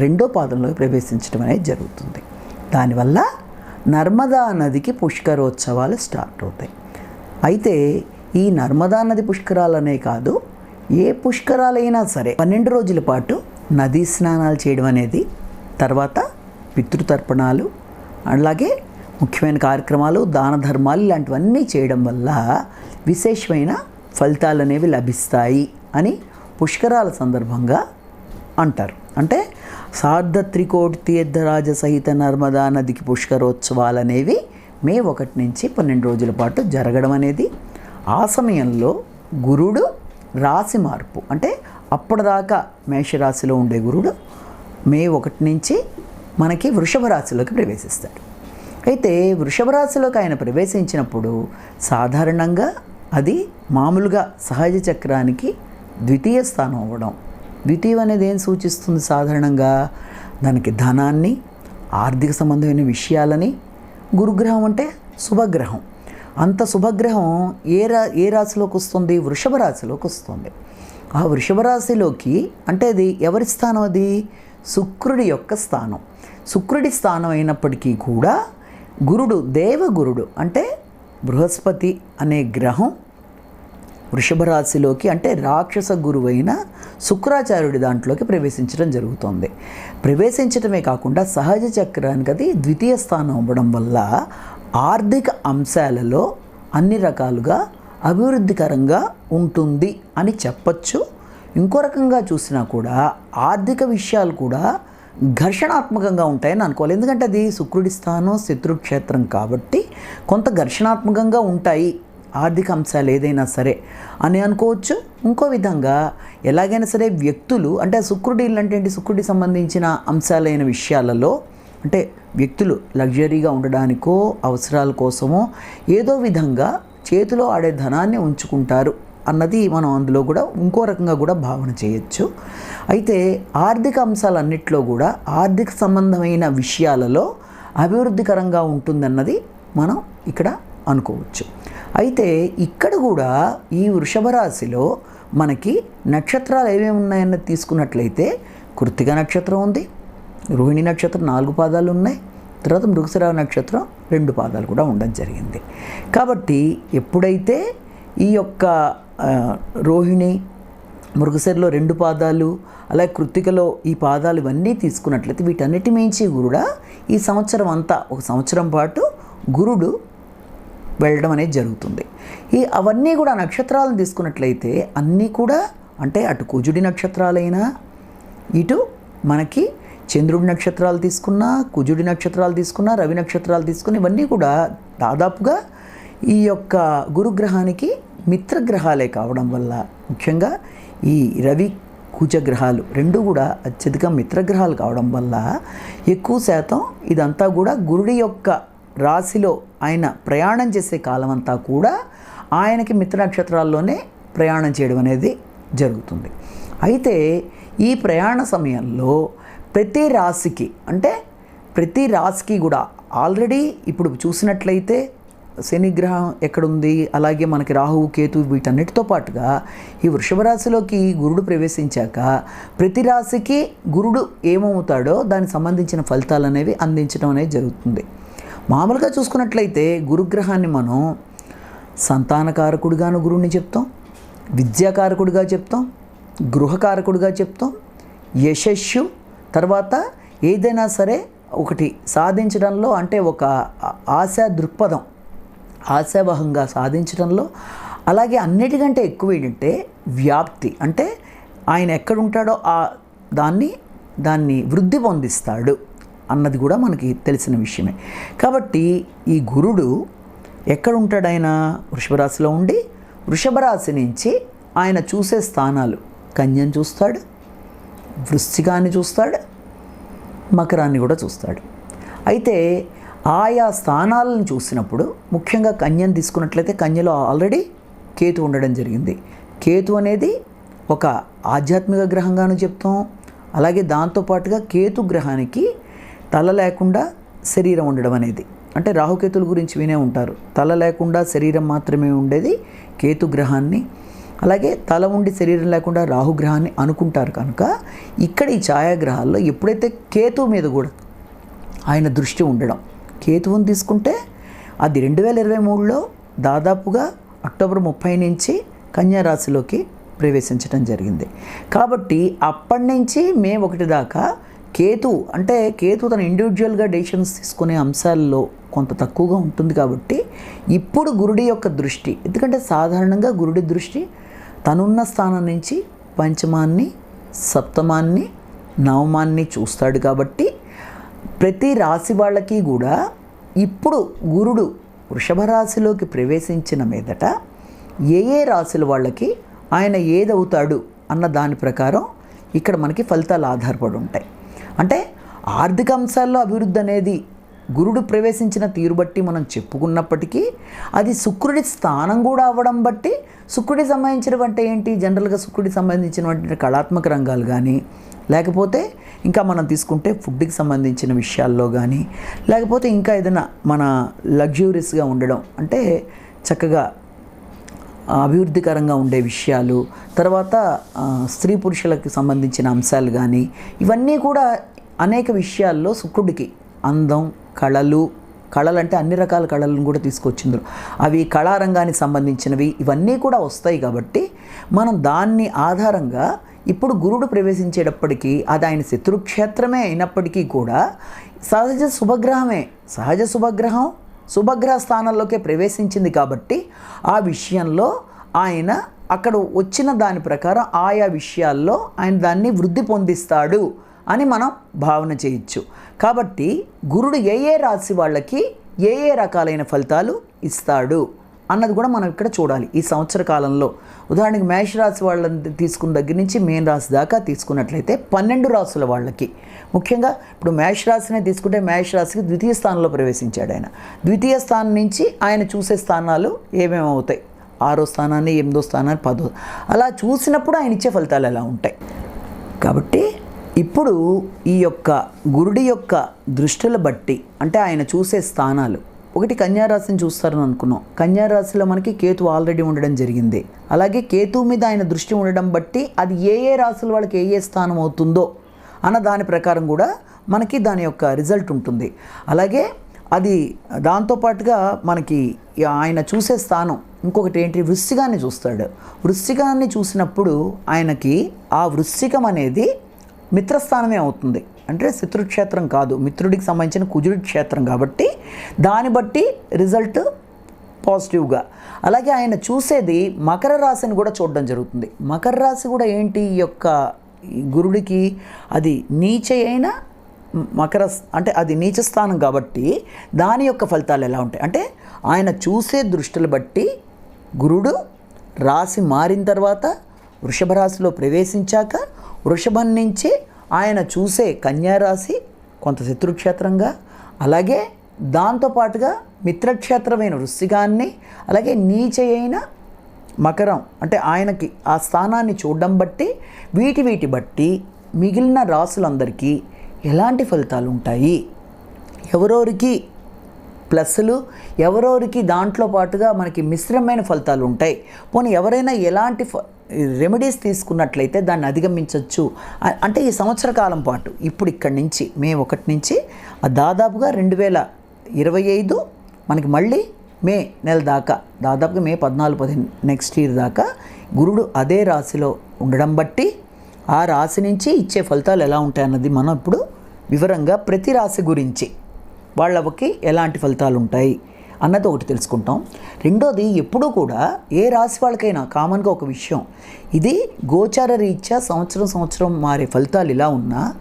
రెండో పాదంలోకి ప్రవేశించడం అనేది జరుగుతుంది. దానివల్ల నర్మదా నదికి పుష్కరోత్సవాలు స్టార్ట్ అవుతాయి. అయితే ఈ నర్మదా నది పుష్కరాలనే కాదు ఏ పుష్కరాలైనా సరే పన్నెండు రోజుల పాటు నదీ స్నానాలు చేయడం అనేది తర్వాత పితృతర్పణాలు అలాగే ముఖ్యమైన కార్యక్రమాలు దాన ధర్మాలు ఇలాంటివన్నీ చేయడం వల్ల విశేషమైన ఫలితాలు అనేవి లభిస్తాయి అని పుష్కరాల సందర్భంగా అంటారు. అంటే సార్ధ త్రికోటి తీర్థరాజ సహిత నర్మదా నదికి పుష్కరోత్సవాలు అనేవి మే ఒకటి నుంచి పన్నెండు రోజుల పాటు జరగడం అనేది. ఆ సమయంలో గురుడు రాశి మార్పు అంటే అప్పటిదాకా మేషరాశిలో ఉండే గురుడు మే ఒకటి నుంచి మనకి వృషభ రాశిలోకి ప్రవేశిస్తాడు. అయితే వృషభ రాశిలోకి ఆయన ప్రవేశించినప్పుడు సాధారణంగా అది మామూలుగా సహజ చక్రానికి ద్వితీయ స్థానం అవ్వడం ద్వితీయం అనేది ఏం సూచిస్తుంది సాధారణంగా? దానికి ధనాన్ని ఆర్థిక సంబంధమైన విషయాలని గురుగ్రహం అంటే శుభగ్రహం. అంత శుభగ్రహం ఏ రా ఏ రాశిలోకి వస్తుంది? వృషభ రాశిలోకి వస్తుంది. ఆ వృషభ రాశిలోకి అంటే అది ఎవరి స్థానం అది? శుక్రుడి యొక్క స్థానం. శుక్రుడి స్థానం అయినప్పటికీ కూడా గురుడు దేవగురుడు అంటే బృహస్పతి అనే గ్రహం వృషభ రాశిలోకి అంటే రాక్షస గురువైన శుక్రాచార్యుడి దాంట్లోకి ప్రవేశించడం జరుగుతుంది. ప్రవేశించడమే కాకుండా సహజ చక్రానికి అది ద్వితీయ స్థానం అవ్వడం వల్ల ఆర్థిక అంశాలలో అన్ని రకాలుగా అభివృద్ధికరంగా ఉంటుంది అని చెప్పచ్చు. ఇంకో రకంగా చూసినా కూడా ఆర్థిక విషయాలు కూడా ఘర్షణాత్మకంగా ఉంటాయని అనుకోవాలి. ఎందుకంటే అది శుక్రుడి స్థానం శత్రుక్షేత్రం కాబట్టి కొంత ఘర్షణాత్మకంగా ఉంటాయి. ఆర్థిక అంశాలు ఏదైనా సరే అని అనుకోవచ్చు. ఇంకో విధంగా ఎలాగైనా సరే వ్యక్తులు అంటే శుక్రుడి అంటే ఏంటి? శుక్రుడికి సంబంధించిన అంశాలైన విషయాలలో అంటే వ్యక్తులు లగ్జరీగా ఉండడానికో అవసరాల కోసమో ఏదో విధంగా చేతిలో ఆడే ధనాన్ని ఉంచుకుంటారు అన్నది మనం అందులో కూడా ఇంకో రకంగా కూడా భావన చేయొచ్చు. అయితే ఆర్థిక అంశాలన్నింటిలో కూడా ఆర్థిక సంబంధమైన విషయాలలో అభివృద్ధికరంగా ఉంటుందన్నది మనం ఇక్కడ అనుకోవచ్చు. అయితే ఇక్కడ కూడా ఈ వృషభ రాశిలో మనకి నక్షత్రాలు ఏమేమి ఉన్నాయన్నది తీసుకున్నట్లయితే కృత్తిక నక్షత్రం ఉంది రోహిణి నక్షత్రం నాలుగు పాదాలు ఉన్నాయి తర్వాత మృగశిర నక్షత్రం రెండు పాదాలు కూడా ఉండడం జరిగింది. కాబట్టి ఎప్పుడైతే ఈ యొక్క రోహిణి మృగశిరలో రెండు పాదాలు అలాగే కృత్తికలో ఈ పాదాలు ఇవన్నీ తీసుకున్నట్లయితే వీటన్నిటి మించి కూడా ఈ సంవత్సరం అంతా ఒక సంవత్సరం పాటు గురుడు వెళ్ళడం అనేది జరుగుతుంది. ఈ అవన్నీ కూడా నక్షత్రాలను తీసుకున్నట్లయితే అన్నీ కూడా అంటే అటు కుజుడి నక్షత్రాలైనా ఇటు మనకి చంద్రుడి నక్షత్రాలు తీసుకున్నా కుజుడి నక్షత్రాలు తీసుకున్నా రవి నక్షత్రాలు తీసుకున్న ఇవన్నీ కూడా దాదాపుగా ఈ యొక్క గురుగ్రహానికి మిత్రగ్రహాలే కావడం వల్ల ముఖ్యంగా ఈ రవి కుజగ్రహాలు రెండు కూడా అత్యధిక మిత్రగ్రహాలు కావడం వల్ల ఎక్కువ శాతం ఇదంతా కూడా గురుడి యొక్క రాశిలో ఆయన ప్రయాణం చేసే కాలం అంతా కూడా ఆయనకి మిత్ర నక్షత్రాల్లోనే ప్రయాణం చేయడం అనేది జరుగుతుంది. అయితే ఈ ప్రయాణ సమయంలో ప్రతి రాశికి అంటే ప్రతి రాశికి కూడా ఆల్రెడీ ఇప్పుడు చూసినట్లయితే శనిగ్రహం ఎక్కడుంది అలాగే మనకి రాహువు కేతు వీటన్నిటితో పాటుగా ఈ వృషభ రాశిలోకి గురుడు ప్రవేశించాక ప్రతి రాశికి గురుడు ఏమవుతాడో దానికి సంబంధించిన ఫలితాలు అనేవి అందించడం అనేది జరుగుతుంది. మామూలుగా చూసుకున్నట్లయితే గురుగ్రహాన్ని మనం సంతానకారకుడిగాను గురువుని చెప్తాం విద్యాకారకుడిగా చెప్తాం గృహకారకుడిగా చెప్తాం యశస్సు తర్వాత ఏదైనా సరే ఒకటి సాధించడంలో అంటే ఒక ఆ- ఆశా దృక్పథం ఆశావహంగా సాధించడంలో. అలాగే అన్నిటికంటే ఎక్కువ ఏంటంటే వ్యాప్తి అంటే ఆయన ఎక్కడుంటాడో ఆ దాన్ని దాన్ని వృద్ధి పొందిస్తాడు. అన్నది కూడా మనకి తెలిసిన విషయమే. కాబట్టి ఈ గురుడు ఎక్కడ ఉంటాడు ఆయన వృషభరాశిలో ఉండి వృషభరాశి నుంచి ఆయన చూసే స్థానాలు. కన్యను చూస్తాడు వృశ్చికాన్ని చూస్తాడు మకరాన్ని కూడా చూస్తాడు. అయితే ఆయా స్థానాలను చూసినప్పుడు ముఖ్యంగా కన్యను తీసుకున్నట్లయితే కన్యలో ఆల్రెడీ కేతు ఉండడం జరిగింది. కేతు అనేది ఒక ఆధ్యాత్మిక గ్రహంగాను చెప్తాం. అలాగే దాంతోపాటుగా కేతు గ్రహానికి తల లేకుండా శరీరం ఉండడం అనేది. అంటే రాహుకేతుల గురించి వినే ఉంటారు. తల లేకుండా శరీరం మాత్రమే ఉండేది కేతు గ్రహాన్ని. అలాగే తల ఉండి శరీరం లేకుండా రాహుగ్రహాన్ని అనుకుంటారు కనుక ఇక్కడ ఈ ఛాయాగ్రహాల్లో ఎప్పుడైతే కేతు మీద కూడా ఆయన దృష్టి ఉండడం కేతువుని తీసుకుంటే అది రెండు వేల ఇరవై మూడులో దాదాపుగా అక్టోబర్ ముప్పై నుంచి కన్యారాశిలోకి ప్రవేశించడం జరిగింది. కాబట్టి అప్పటి నుంచి మే ఒకటి దాకా కేతు అంటే కేతు తన ఇండివిజువల్గా డెసిషన్స్ తీసుకునే అంశాల్లో కొంత తక్కువగా ఉంటుంది కాబట్టి ఇప్పుడు గురుడి యొక్క దృష్టి ఎందుకంటే సాధారణంగా గురుడి దృష్టి తనున్న స్థానం నుంచి పంచమాన్ని సప్తమాన్ని నవమాన్ని చూస్తాడు కాబట్టి ప్రతి రాశి వాళ్ళకి కూడా ఇప్పుడు గురుడు వృషభ రాశిలోకి ప్రవేశించిన మీదట ఏ ఏ రాశుల వాళ్ళకి ఆయన ఏదవుతాడు అన్న దాని ప్రకారం ఇక్కడ మనకి ఫలితాలు ఆధారపడి ఉంటాయి. అంటే ఆర్థిక అంశాల్లో అభివృద్ధి అనేది గురుడు ప్రవేశించిన తీరు బట్టి మనం చెప్పుకున్నప్పటికీ అది శుక్రుడి స్థానం కూడా అవ్వడం బట్టి శుక్రుడికి సంబంధించినవంటే ఏంటి? జనరల్గా శుక్రుడికి సంబంధించినటువంటి కళాత్మక రంగాలు కానీ లేకపోతే ఇంకా మనం తీసుకుంటే ఫుడ్కి సంబంధించిన విషయాల్లో కానీ లేకపోతే ఇంకా ఏదైనా మన లగ్జూరియస్గా ఉండడం అంటే చక్కగా అభివృద్ధికరంగా ఉండే విషయాలు తర్వాత స్త్రీ పురుషులకు సంబంధించిన అంశాలు కానీ ఇవన్నీ కూడా అనేక విషయాల్లో శుక్రుడికి అందం కళలు కళలు అంటే అన్ని రకాల కళలను కూడా తీసుకొచ్చింది అవి కళారంగానికి సంబంధించినవి ఇవన్నీ కూడా వస్తాయి కాబట్టి మనం దాన్ని ఆధారంగా ఇప్పుడు గురుడు ప్రవేశించేటప్పటికీ అది ఆయన శత్రుక్షేత్రమే అయినప్పటికీ కూడా సహజ శుభగ్రహమే సహజ శుభగ్రహం శుభగ్రహ స్థానంలోకే ప్రవేశించింది కాబట్టి ఆ విషయంలో ఆయన అక్కడ వచ్చిన దాని ప్రకారం ఆయా విషయాల్లో ఆయన దాన్ని వృద్ధి పొందిస్తాడు అని మనం భావన చేయొచ్చు. కాబట్టి గురుడు ఏ ఏ రాశి వాళ్ళకి ఏ ఏ రకాలైన ఫలితాలు ఇస్తాడు అన్నది కూడా మనం ఇక్కడ చూడాలి ఈ సంవత్సర కాలంలో. ఉదాహరణకి మేషరాశి వాళ్ళని తీసుకున్న దగ్గర నుంచి మేన్ రాశి దాకా తీసుకున్నట్లయితే పన్నెండు రాసుల వాళ్ళకి ముఖ్యంగా ఇప్పుడు మేష రాశిని తీసుకుంటే మేష రాశికి ద్వితీయ స్థానంలో ప్రవేశించాడు ఆయన. ద్వితీయ స్థానం నుంచి ఆయన చూసే స్థానాలు ఏమేమి అవుతాయి? ఆరో స్థానాన్ని ఎనిమిదో స్థానాన్ని పదో అలా చూసినప్పుడు ఆయన ఇచ్చే ఫలితాలు ఎలా ఉంటాయి? కాబట్టి ఇప్పుడు ఈ యొక్క గురుడి యొక్క దృష్టిని బట్టి అంటే ఆయన చూసే స్థానాలు. ఒకటి కన్యారాశిని చూస్తారని అనుకున్నాం. కన్యారాశిలో మనకి కేతు ఆల్రెడీ ఉండడం జరిగింది. అలాగే కేతు మీద ఆయన దృష్టి ఉండడం బట్టి అది ఏ ఏ రాశుల వాళ్ళకి ఏ ఏ స్థానం అవుతుందో అన్న దాని ప్రకారం కూడా మనకి దాని యొక్క రిజల్ట్ ఉంటుంది. అలాగే అది దాంతోపాటుగా మనకి ఆయన చూసే స్థానం ఇంకొకటి ఏంటి? వృశ్చికాన్ని చూస్తాడు. వృశ్చికాన్ని చూసినప్పుడు ఆయనకి ఆ వృశ్చికం అనేది మిత్రస్థానమే అవుతుంది. అంటే శత్రుక్షేత్రం కాదు. మిత్రుడికి సంబంధించిన కుజుడి క్షేత్రం కాబట్టి దాన్ని బట్టి రిజల్ట్ పాజిటివ్గా. అలాగే ఆయన చూసేది మకర రాశిని కూడా చూడడం జరుగుతుంది. మకర రాశి కూడా ఏంటి? ఈ యొక్క గురుడికి అది నీచ అయిన మకర అంటే అది నీచ స్థానం కాబట్టి దాని యొక్క ఫలితాలు ఎలా ఉంటాయి? అంటే ఆయన చూసే దృష్టిని బట్టి గురుడు రాశి మారిన తర్వాత వృషభ రాశిలో ప్రవేశించాక వృషభం నుంచి ఆయన చూసే కన్యారాశి కొంత శత్రుక్షేత్రంగా అలాగే దాంతోపాటుగా మిత్రక్షేత్రమైన వృశ్చికాన్ని అలాగే నీచ మకరం అంటే ఆయనకి ఆ స్థానాన్ని చూడడం బట్టి వీటి వీటి బట్టి మిగిలిన రాసులందరికీ ఎలాంటి ఫలితాలు ఉంటాయి ఎవరెవరికి ప్లస్లు ఎవరోరికి దాంట్లో పాటుగా మనకి మిశ్రమైన ఫలితాలు ఉంటాయి పోనీ ఎవరైనా ఎలాంటి ఫ- రెమెడీస్ తీసుకున్నట్లయితే దాన్ని అధిగమించవచ్చు అంటే ఈ సంవత్సర కాలం పాటు ఇప్పుడు ఇక్కడి నుంచి మే ఒకటి నుంచి దాదాపుగా రెండు వేల ఇరవై ఐదు మనకి మళ్ళీ మే నెల దాకా దాదాపుగా మే పద్నాలుగు పదిహేను నెక్స్ట్ ఇయర్ దాకా గురుడు అదే రాశిలో ఉండడం బట్టి ఆ రాశి నుంచి ఇచ్చే ఫలితాలు ఎలా ఉంటాయన్నది మనం ఇప్పుడు వివరంగా ప్రతి రాశి గురించి వాళ్ళకి ఎలాంటి ఫలితాలు ఉంటాయి అన్నది ఒకటి తెలుసుకుంటాం. రెండోది ఎప్పుడూ కూడా ఏ రాశి వాళ్ళకైనా కామన్గా ఒక విషయం ఇది గోచార రీత్యా సంవత్సరం సంవత్సరం మారే ఫలితాలు ఇలా ఉన్నా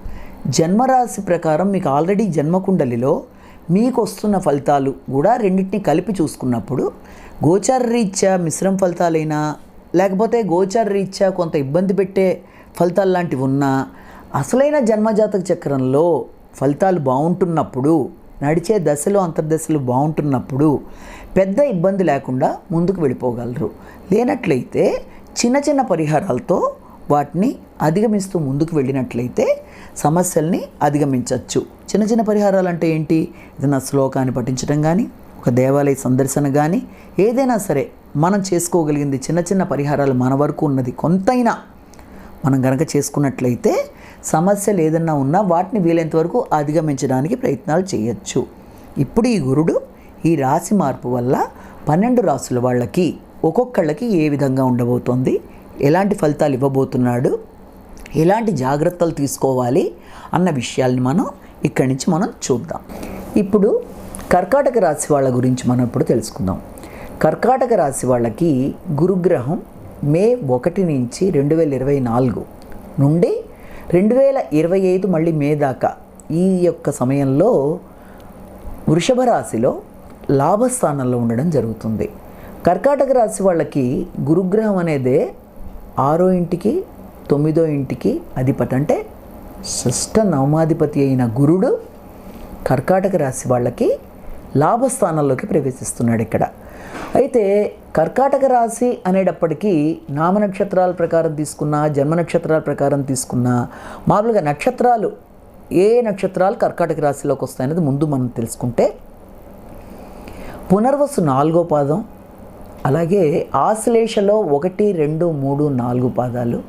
జన్మరాశి ప్రకారం మీకు ఆల్రెడీ జన్మకుండలిలో మీకు వస్తున్న ఫలితాలు కూడా రెండింటిని కలిపి చూసుకున్నప్పుడు గోచార రీత్యా మిశ్రమ ఫలితాలైనా లేకపోతే గోచార రీత్యా కొంత ఇబ్బంది పెట్టే ఫలితాలు లాంటివి ఉన్నా అసలైన జన్మజాతక చక్రంలో ఫలితాలు బాగుంటున్నప్పుడు నడిచే దశలు అంతర్దశలు బాగుంటున్నప్పుడు పెద్ద ఇబ్బంది లేకుండా ముందుకు వెళ్ళిపోగలరు. లేనట్లయితే చిన్న చిన్న పరిహారాలతో వాటిని అధిగమిస్తూ ముందుకు వెళ్ళినట్లయితే సమస్యల్ని అధిగమించవచ్చు చిన్న చిన్న పరిహారాలు అంటే ఏంటి? ఏదైనా శ్లోకాన్ని పఠించడం కానీ ఒక దేవాలయ సందర్శన కానీ ఏదైనా సరే మనం చేసుకోగలిగింది చిన్న చిన్న పరిహారాలు మన వరకు ఉన్నది. కొంతైనా మనం గనక చేసుకున్నట్లయితే సమస్యలు ఏదన్నా ఉన్నా వాటిని వీలైనంత వరకు అధిగమించడానికి ప్రయత్నాలు చేయొచ్చు. ఇప్పుడు ఈ గురుడు ఈ రాశి మార్పు వల్ల పన్నెండు రాసుల వాళ్ళకి ఒక్కొక్కళ్ళకి ఏ విధంగా ఉండబోతోంది? ఎలాంటి ఫలితాలు ఇవ్వబోతున్నాడు? ఎలాంటి జాగ్రత్తలు తీసుకోవాలి అన్న విషయాల్ని మనం ఇక్కడి నుంచి మనం చూద్దాం. ఇప్పుడు కర్కాటక రాశి వాళ్ళ గురించి మనం ఇప్పుడు తెలుసుకుందాం. కర్కాటక రాశి వాళ్ళకి గురుగ్రహం మే ఒకటి నుంచి రెండు వేల ఇరవై నాలుగు నుండి రెండు వేల ఇరవై ఐదు మళ్ళీ మే దాకా ఈ యొక్క సమయంలో వృషభ రాశిలో లాభస్థానంలో ఉండడం జరుగుతుంది. కర్కాటక రాశి వాళ్ళకి గురుగ్రహం అనేదే ఆరో ఇంటికి తొమ్మిదో ఇంటికి అధిపతి అంటే షష్ఠ నవమాధిపతి అయిన గురుడు కర్కాటక రాశి వాళ్ళకి లాభస్థానంలోకి ప్రవేశిస్తున్నాడు ఇక్కడ. అయితే కర్కాటక రాశి అనేటప్పటికీ నామ నక్షత్రాల ప్రకారం తీసుకున్నా జన్మ నక్షత్రాల ప్రకారం తీసుకున్నా మామూలుగా నక్షత్రాలు ఏ నక్షత్రాలు కర్కాటక రాశిలోకి వస్తాయనేది ముందు మనం తెలుసుకుంటే పునర్వసు నాలుగో పాదం అలాగే ఆశ్లేషలో ఒకటి రెండు మూడు నాలుగు పాదాలు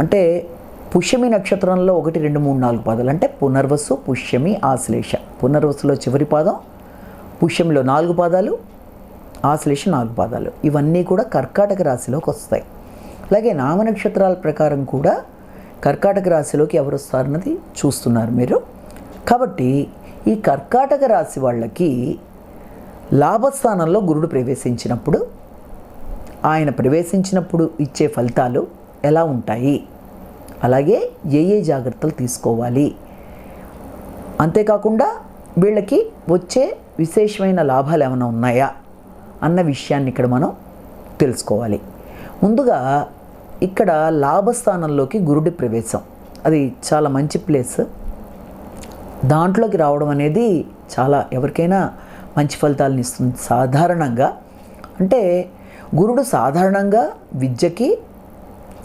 అంటే పుష్యమి నక్షత్రంలో ఒకటి రెండు మూడు నాలుగు పాదాలు. అంటే పునర్వసు పుష్యమి ఆశ్లేష. పునర్వసులో చివరి పాదం పుష్యమిలో నాలుగు పాదాలు ఆశ్లేష నాలుగు పాదాలు. ఇవన్నీ కూడా కర్కాటక రాశిలోకి వస్తాయి. అలాగే నామ నక్షత్రాల ప్రకారం కూడా కర్కాటక రాశిలోకి ఎవరు వస్తారన్నది చూస్తున్నారు మీరు. కాబట్టి ఈ కర్కాటక రాశి వాళ్ళకి లాభస్థానంలో గురుడు ప్రవేశించినప్పుడు ఆయన ప్రవేశించినప్పుడు ఇచ్చే ఫలితాలు ఎలా ఉంటాయి? అలాగే ఏ ఏ జాగ్రత్తలు తీసుకోవాలి? అంతేకాకుండా వీళ్ళకి వచ్చే విశేషమైన లాభాలు ఏమైనా ఉన్నాయా? అన్న విషయాన్ని ఇక్కడ మనం తెలుసుకోవాలి. ముందుగా ఇక్కడ లాభస్థానంలోకి గురుడి ప్రవేశం. అది చాలా మంచి ప్లేస్. దాంట్లోకి రావడం అనేది చాలా ఎవరికైనా మంచి ఫలితాలను ఇస్తుంది. సాధారణంగా అంటే గురుడు సాధారణంగా విద్యకి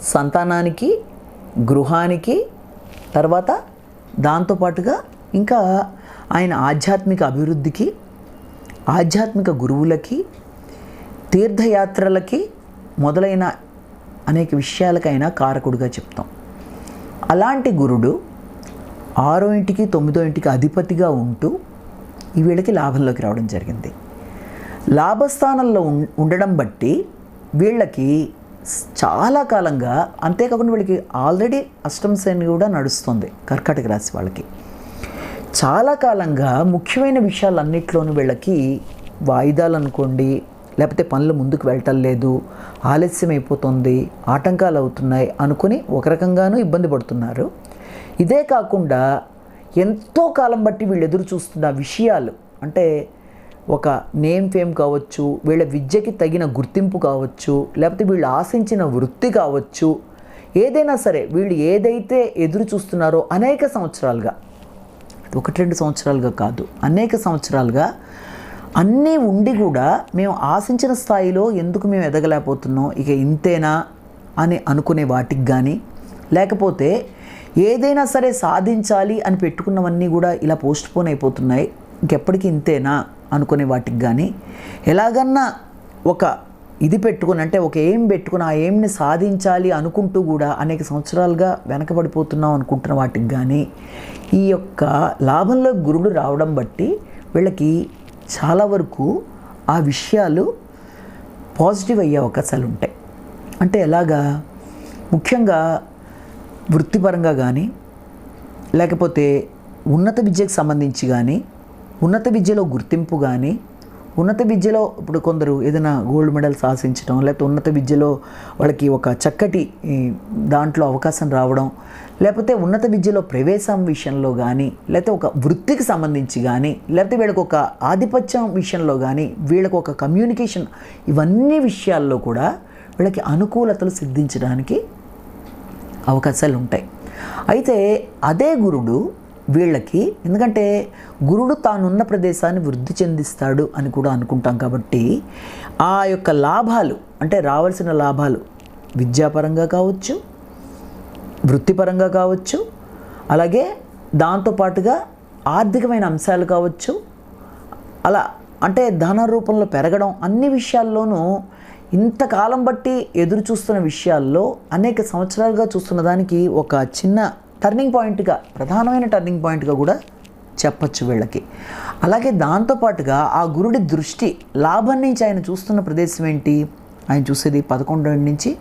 సంతానానికి గృహానికి తర్వాత దాంతోపాటుగా ఇంకా ఆయన ఆధ్యాత్మిక అభివృద్ధికి ఆధ్యాత్మిక గురువులకి తీర్థయాత్రలకి మొదలైన అనేక విషయాలకైనా కారకుడుగా చెప్తాం. అలాంటి గురుడు ఆరో ఇంటికి తొమ్మిదో ఇంటికి అధిపతిగా ఉంటూ ఈ వీళ్ళకి లాభంలోకి రావడం జరిగింది. లాభస్థానంలో ఉం- ఉండడం బట్టి వీళ్ళకి చాలా కాలంగా అంతేకాకుండా వీళ్ళకి ఆల్రెడీ అష్టమ శని కూడా నడుస్తుంది కర్కాటక రాశి వాళ్ళకి. చాలా కాలంగా ముఖ్యమైన విషయాలన్నింటిలోనూ వీళ్ళకి వాయిదాలు అనుకోండి లేకపోతే పనులు ముందుకు వెళ్ళటం లేదు ఆలస్యం అయిపోతుంది ఆటంకాలు అవుతున్నాయి అనుకుని ఒక రకంగానూ ఇబ్బంది పడుతున్నారు. ఇదే కాకుండా ఎంతో కాలం బట్టి వీళ్ళు ఎదురు చూస్తున్న విషయాలు అంటే ఒక నేమ్ ఫేమ్ కావచ్చు వీళ్ళ విద్యకి తగిన గుర్తింపు కావచ్చు లేకపోతే వీళ్ళు ఆశించిన వృత్తి కావచ్చు ఏదైనా సరే వీళ్ళు ఏదైతే ఎదురు చూస్తున్నారో అనేక సంవత్సరాలుగా ఒకటి రెండు సంవత్సరాలుగా కాదు అనేక సంవత్సరాలుగా అన్నీ ఉండి కూడా మేము ఆశించిన స్థాయిలో ఎందుకు మేము ఎదగలేకపోతున్నాం? ఇక ఇంతేనా అని అనుకునే వాటికి కానీ లేకపోతే ఏదైనా సరే సాధించాలి అని పెట్టుకున్నవన్నీ కూడా ఇలా పోస్ట్ పోన్ అయిపోతున్నాయి. ఇంకెప్పటికీ ఇంతేనా? అనుకునే వాటికి కానీ ఎలాగన్నా ఒక ఇది పెట్టుకుని అంటే ఒక ఏం పెట్టుకుని ఆ ఏంని సాధించాలి అనుకుంటూ కూడా అనేక సంవత్సరాలుగా వెనకబడిపోతున్నాం అనుకుంటున్న వాటికి కానీ ఈ యొక్క లాభంలో గురుడు రావడం బట్టి వీళ్ళకి చాలా వరకు ఆ విషయాలు పాజిటివ్ అయ్యే అవకాశాలు ఉంటాయి. అంటే ఎలాగా ముఖ్యంగా వృత్తిపరంగా కానీ లేకపోతే ఉన్నత విద్యకు సంబంధించి కానీ ఉన్నత విద్యలో గుర్తింపు కానీ ఉన్నత విద్యలో ఇప్పుడు కొందరు ఏదైనా గోల్డ్ మెడల్ సాధించడం లేకపోతే ఉన్నత విద్యలో వాళ్ళకి ఒక చక్కటి దాంట్లో అవకాశం రావడం లేకపోతే ఉన్నత విద్యలో ప్రవేశం విషయంలో కానీ లేకపోతే ఒక వృత్తికి సంబంధించి కానీ లేకపోతే వీళ్ళకి ఒక ఆధిపత్యం విషయంలో కానీ వీళ్ళకి ఒక కమ్యూనికేషన్ ఇవన్నీ విషయాల్లో కూడా వీళ్ళకి అనుకూలతలు సిద్ధించడానికి అవకాశాలు ఉంటాయి అయితే అదే గురుడు వీళ్ళకి. ఎందుకంటే గురుడు తానున్న ప్రదేశాన్ని వృద్ధి చెందిస్తాడు అని కూడా అనుకుంటాం కాబట్టి ఆ యొక్క లాభాలు అంటే రావాల్సిన లాభాలు విద్యాపరంగా కావచ్చు వృత్తిపరంగా కావచ్చు అలాగే దాంతోపాటుగా ఆర్థికమైన అంశాలు కావచ్చు అలా అంటే ధన రూపంలో పెరగడం అన్ని విషయాల్లోనూ ఇంతకాలం బట్టి ఎదురు చూస్తున్న విషయాల్లో అనేక సంవత్సరాలుగా చూస్తున్న దానికి ఒక చిన్న టర్నింగ్ పాయింట్గా ప్రధానమైన టర్నింగ్ పాయింట్గా కూడా చెప్పచ్చు వీళ్ళకి. అలాగే దాంతోపాటుగా ఆ గురుడి దృష్టి లాభం నుంచి ఆయన చూస్తున్న ప్రదేశం ఏంటి? ఆయన చూసేది పదకొండో నుంచి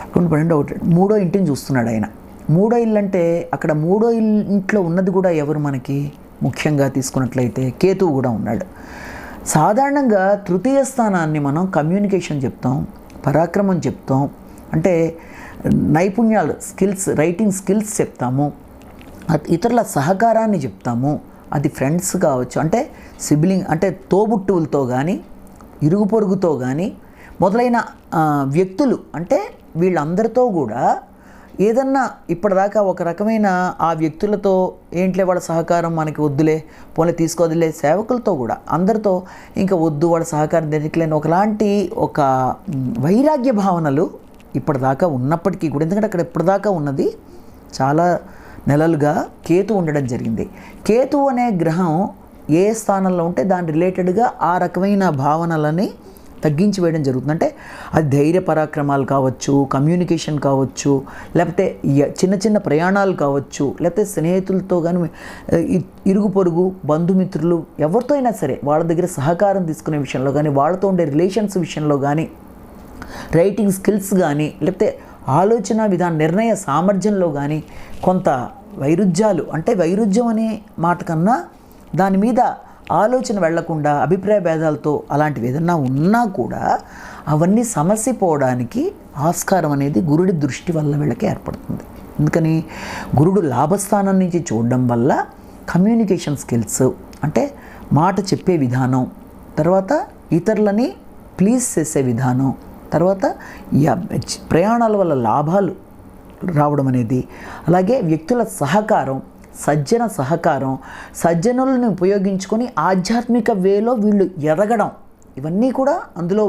పదకొండు పన్నెండు ఒకటి మూడో ఇంటిని చూస్తున్నాడు ఆయన. మూడో ఇల్లు అంటే అక్కడ మూడో ఇల్లు ఇంట్లో ఉన్నది కూడా ఎవరు మనకి? ముఖ్యంగా తీసుకున్నట్లయితే కేతువు కూడా ఉన్నాడు. సాధారణంగా తృతీయ స్థానాన్ని మనం కమ్యూనికేషన్ చెప్తాం పరాక్రమం చెప్తాం. అంటే నైపుణ్యాలు స్కిల్స్ రైటింగ్ స్కిల్స్ చెప్తాము. ఇతరుల సహకారాన్ని చెప్తాము. అది ఫ్రెండ్స్ కావచ్చు అంటే సిబ్లింగ్ అంటే తోబుట్టువులతో కానీ ఇరుగు పొరుగుతో కానీ మొదలైన వ్యక్తులు అంటే వీళ్ళందరితో కూడా ఏదన్నా ఇప్పటిదాకా ఒక రకమైన ఆ వ్యక్తులతో ఏంట్లే వాళ్ళ సహకారం మనకి వద్దులే పోలే తీసుకోవద్దులే సేవకులతో కూడా అందరితో ఇంకా వద్దు వాళ్ళ సహకారం దేనికిలేని ఒకలాంటి ఒక వైరాగ్య భావనలు ఇప్పటిదాకా ఉన్నప్పటికీ కూడా ఎందుకంటే అక్కడ ఇప్పటిదాకా ఉన్నది చాలా నెలలుగా కేతు ఉండడం జరిగింది. కేతు అనే గ్రహం ఏ స్థానంలో ఉంటే దాని రిలేటెడ్గా ఆ రకమైన భావనలని తగ్గించి వేయడం జరుగుతుంది. అంటే అది ధైర్య పరాక్రమాలు కావచ్చు కమ్యూనికేషన్ కావచ్చు లేకపోతే చిన్న చిన్న ప్రయాణాలు కావచ్చు లేకపోతే స్నేహితులతో కానీ ఇరుగు పొరుగు బంధుమిత్రులు ఎవరితో అయినా సరే వాళ్ళ దగ్గర సహకారం తీసుకునే విషయంలో కానీ వాళ్ళతో ఉండే రిలేషన్స్ విషయంలో కానీ రైటింగ్ స్కిల్స్ కానీ లేకపోతే ఆలోచన విధాన నిర్ణయ సామర్థ్యంలో కానీ కొంత వైరుధ్యాలు అంటే వైరుధ్యం అనే మాట కన్నా దాని మీద ఆలోచన వెళ్ళకుండా అభిప్రాయ భేదాలతో అలాంటివి ఏదన్నా ఉన్నా కూడా అవన్నీ సమస్య పోవడానికి ఆస్కారం అనేది గురుడి దృష్టి వల్ల వీళ్ళకి ఏర్పడుతుంది. అందుకని గురుడు లాభస్థానం నుంచి చూడడం వల్ల కమ్యూనికేషన్ స్కిల్స్ అంటే మాట చెప్పే విధానం తర్వాత ఇతరులని ప్లీజ్ చేసే విధానం తర్వాత ప్రయాణాల వల్ల లాభాలు రావడం అనేది అలాగే వ్యక్తుల సహకారం సజ్జన సహకారం సజ్జనులను ఉపయోగించుకొని ఆధ్యాత్మిక వేలో వీళ్ళు ఎదగడం ఇవన్నీ కూడా అందులో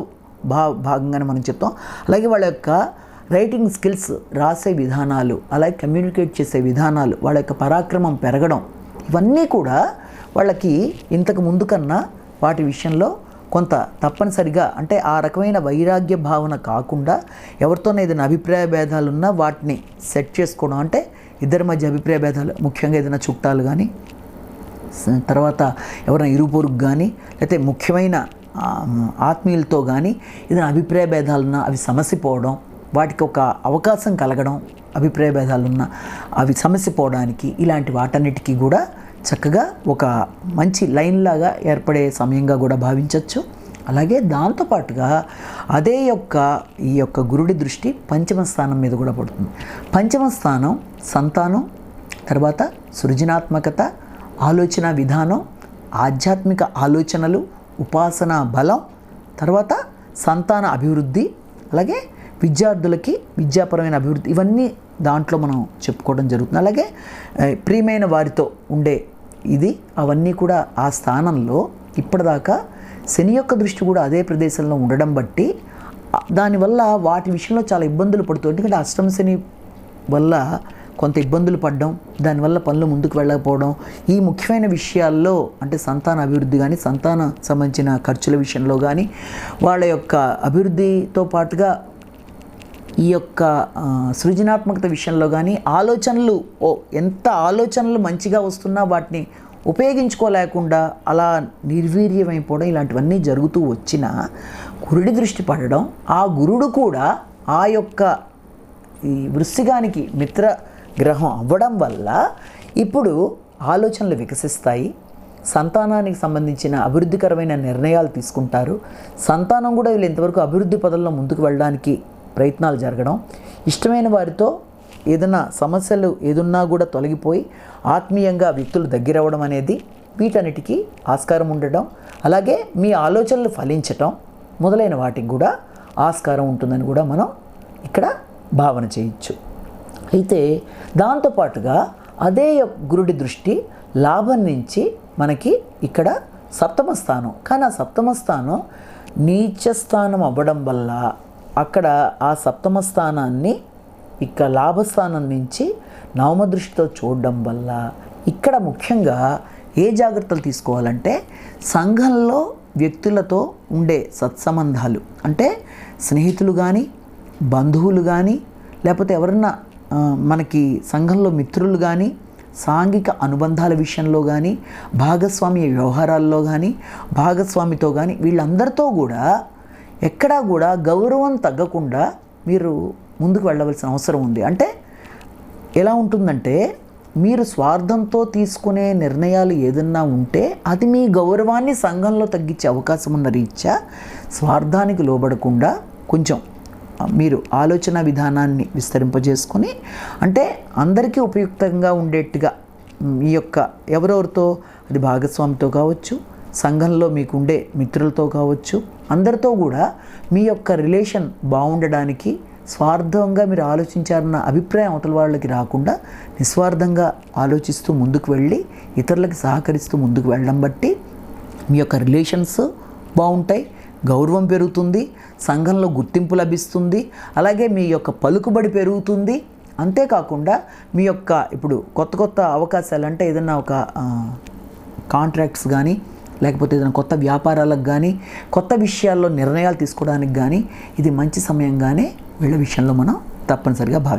భా భాగంగానే మనం చెప్తాం. అలాగే వాళ్ళ యొక్క రైటింగ్ స్కిల్స్ రాసే విధానాలు అలాగే కమ్యూనికేట్ చేసే విధానాలు వాళ్ళ యొక్క పరాక్రమం పెరగడం ఇవన్నీ కూడా వాళ్ళకి ఇంతకు ముందు కన్నా వాటి విషయంలో కొంత తప్పనిసరిగా అంటే ఆ రకమైన వైరాగ్య భావన కాకుండా ఎవరితోనే ఏదైనా అభిప్రాయ భేదాలు ఉన్నా వాటిని సెట్ చేసుకోవడం అంటే ఇద్దరి మధ్య అభిప్రాయ భేదాలు ముఖ్యంగా ఏదైనా చుట్టాలు కానీ తర్వాత ఎవరైనా ఇరుపొరుగు కానీ లేకపోతే ముఖ్యమైన ఆత్మీయులతో కానీ ఏదైనా అభిప్రాయ భేదాలున్నా అవి సమసిపోవడం వాటికి ఒక అవకాశం కలగడం అభిప్రాయ భేదాలున్నా అవి సమసిపోవడానికి ఇలాంటి వాటన్నిటికీ కూడా చక్కగా ఒక మంచి లైన్ లాగా ఏర్పడే సమయంగా కూడా భావించవచ్చు అలాగే దాంతోపాటుగా అదే యొక్క ఈ యొక్క గురుడి దృష్టి పంచమ స్థానం మీద కూడా పడుతుంది. పంచమ స్థానం సంతానం తర్వాత సృజనాత్మకత ఆలోచన విధానం ఆధ్యాత్మిక ఆలోచనలు ఉపాసన బలం తర్వాత సంతాన అభివృద్ధి అలాగే విద్యార్థులకి విద్యాపరమైన అభివృద్ధి. ఇవన్నీ దాంట్లో మనం చెప్పుకోవడం జరుగుతుంది. అలాగే ప్రియమైన వారితో ఉండే ఇది అవన్నీ కూడా ఆ స్థానంలో ఇప్పటిదాకా శని యొక్క దృష్టి కూడా అదే ప్రదేశంలో ఉండడం బట్టి దానివల్ల వాటి విషయంలో చాలా ఇబ్బందులు పడుతూ ఎందుకంటే అష్టమ శని వల్ల కొంత ఇబ్బందులు పడడం దానివల్ల పనులు ముందుకు వెళ్ళకపోవడం ఈ ముఖ్యమైన విషయాల్లో అంటే సంతాన అభివృద్ధి కానీ సంతాన సంబంధించిన ఖర్చుల విషయంలో కానీ వాళ్ళ యొక్క అభివృద్ధితో పాటుగా ఈ యొక్క సృజనాత్మకత విషయంలో కానీ ఆలోచనలు ఓ ఎంత ఆలోచనలు మంచిగా వస్తున్నా వాటిని ఉపయోగించుకోలేకుండా అలా నిర్వీర్యమైపోవడం ఇలాంటివన్నీ జరుగుతూ వచ్చిన గురుడి దృష్టి పడడం ఆ గురుడు కూడా ఆ యొక్క ఈ వృశ్చిగానికి మిత్ర గ్రహం అవ్వడం వల్ల ఇప్పుడు ఆలోచనలు వికసిస్తాయి. సంతానానికి సంబంధించిన అభివృద్ధికరమైన నిర్ణయాలు తీసుకుంటారు. సంతానం కూడా వీళ్ళు ఇంతవరకు అభివృద్ధి పదంలో ముందుకు వెళ్ళడానికి ప్రయత్నాలు జరగడం. ఇష్టమైన వారితో ఏదైనా సమస్యలు ఏదున్నా కూడా తొలగిపోయి ఆత్మీయంగా వ్యక్తులు దగ్గరవ్వడం అనేది వీటన్నిటికీ ఆస్కారం ఉండడం. అలాగే మీ ఆలోచనలు ఫలించటం మొదలైన వాటికి కూడా ఆస్కారం ఉంటుందని కూడా మనం ఇక్కడ భావన చేయొచ్చు. అయితే దాంతోపాటుగా అదే గురుడి దృష్టి లాభం నుంచి మనకి ఇక్కడ సప్తమ స్థానం. కానీ ఆ సప్తమ స్థానం నీచ స్థానం అవ్వడం వల్ల అక్కడ ఆ సప్తమ స్థానాన్ని ఇక లాభస్థానం నుంచి నవమ దృష్టితో చూడడం వల్ల ఇక్కడ ముఖ్యంగా ఏ జాగ్రత్తలు తీసుకోవాలంటే సంఘంలో వ్యక్తులతో ఉండే సత్సంబంధాలు. అంటే స్నేహితులు కానీ బంధువులు కానీ లేకపోతే ఎవరన్నా మనకి సంఘంలో మిత్రులు కానీ సాంఘిక అనుబంధాల విషయంలో కానీ భాగస్వామ్య వ్యవహారాల్లో కానీ భాగస్వామితో కానీ వీళ్ళందరితో కూడా ఎక్కడా కూడా గౌరవం తగ్గకుండా మీరు ముందుకు వెళ్ళవలసిన అవసరం ఉంది. అంటే ఎలా ఉంటుందంటే మీరు స్వార్థంతో తీసుకునే నిర్ణయాలు ఏదన్నా ఉంటే అది మీ గౌరవాన్ని సంఘంలో తగ్గించే అవకాశం ఉన్న రీత్యా స్వార్థానికి లోబడకుండా కొంచెం మీరు ఆలోచన విధానాన్ని విస్తరింపజేసుకొని అంటే అందరికీ ఉపయుక్తంగా ఉండేట్టుగా మీ యొక్క ఎవరెవరితో అది భాగస్వామితో కావచ్చు సంఘంలో మీకు ఉండే మిత్రులతో కావచ్చు అందరితో కూడా మీ యొక్క రిలేషన్ బాగుండడానికి స్వార్థంగా మీరు ఆలోచించారన్న అభిప్రాయం అవతల వాళ్ళకి రాకుండా నిస్వార్థంగా ఆలోచిస్తూ ముందుకు వెళ్ళి ఇతరులకు సహకరిస్తూ ముందుకు వెళ్ళడం బట్టి మీ యొక్క రిలేషన్స్ బాగుంటాయి గౌరవం పెరుగుతుంది సంఘంలో గుర్తింపు లభిస్తుంది అలాగే మీ యొక్క పలుకుబడి పెరుగుతుంది. అంతేకాకుండా మీ యొక్క ఇప్పుడు కొత్త కొత్త అవకాశాలు అంటే ఏదన్నా ఒక కాంట్రాక్ట్స్ కానీ లేకపోతే ఏదైనా కొత్త వ్యాపారాలకు కానీ కొత్త విషయాల్లో నిర్ణయాలు తీసుకోవడానికి కానీ ఇది మంచి సమయంగానే వీళ్ళ విషయంలో మనం తప్పనిసరిగా భావించాలి